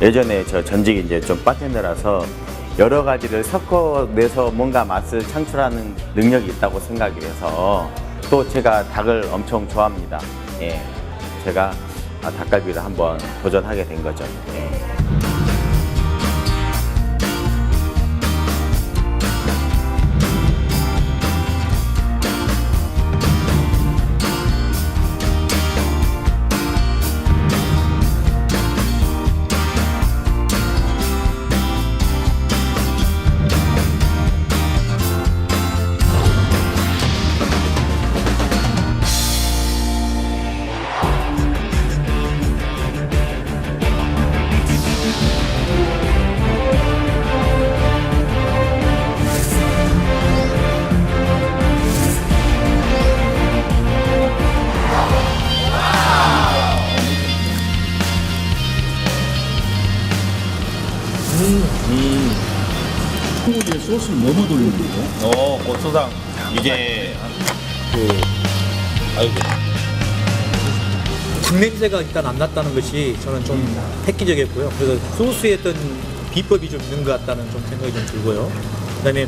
예전에 저 전직이 이제 좀 바텐더라서 여러 가지를 섞어내서 뭔가 맛을 창출하는 능력이 있다고 생각이 돼서 또 제가 닭을 엄청 좋아합니다. 예. 제가 아, 닭갈비를 한번 도전하게 된 거죠. 예. 소고기에 소스를 너무 돌리는 거예요? 어, 고소당 이제 그 아이고 닭 냄새가 일단 안 났다는 것이 저는 좀 획기적이었고요. 그래서 소스에 어떤 비법이 좀 있는 것 같다는 좀 생각이 좀 들고요. 그다음에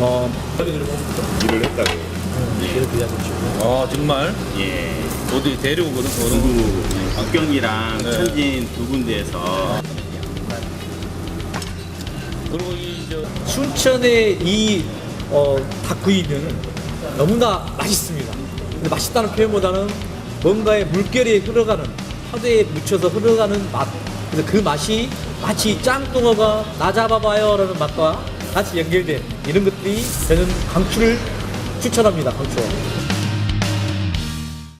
어 일을 했다고. 이렇게 해야겠죠. 아 정말? 예. 어디 데려오거든? 두구 박경기랑 네. 천진 두 군데에서 그리고 이 저 순천의 이 어, 닭구이는 너무나 맛있습니다. 근데 맛있다는 표현보다는 뭔가의 물결이 흘러가는 파도에 묻혀서 흘러가는 맛. 그래서 그 맛이 마치 짱뚱어가 나 잡아봐요라는 맛과 같이 연결된 이런 것들이 저는 강추를 추천합니다. 강추.